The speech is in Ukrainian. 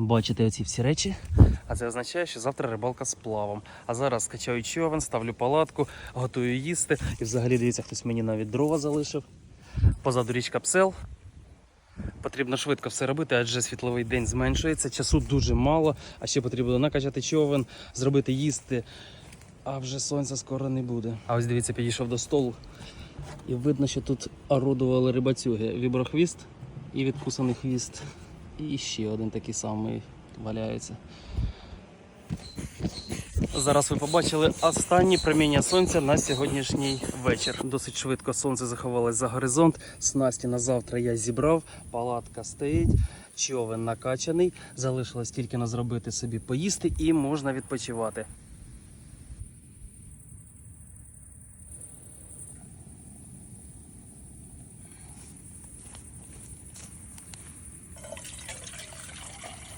Бачите оці всі речі. А це означає, що завтра рибалка з плавом. А зараз качаю човен, ставлю палатку, готую їсти. І взагалі дивіться, хтось мені навіть дрова залишив. Позаду річка Псел. Потрібно швидко все робити, адже світловий день зменшується, часу дуже мало, а ще потрібно накачати човен, зробити їсти. А вже сонця скоро не буде. А ось дивіться, підійшов до столу. І видно, що тут орудували рибацюги. Віброхвіст і відкусаний хвіст. І ще один такий самий валяється. Зараз ви побачили останні проміння сонця на сьогоднішній вечір. Досить швидко сонце заховалось за горизонт. Снасті на завтра я зібрав, палатка стоїть, човен накачаний. Залишилось тільки на зробити собі поїсти і можна відпочивати.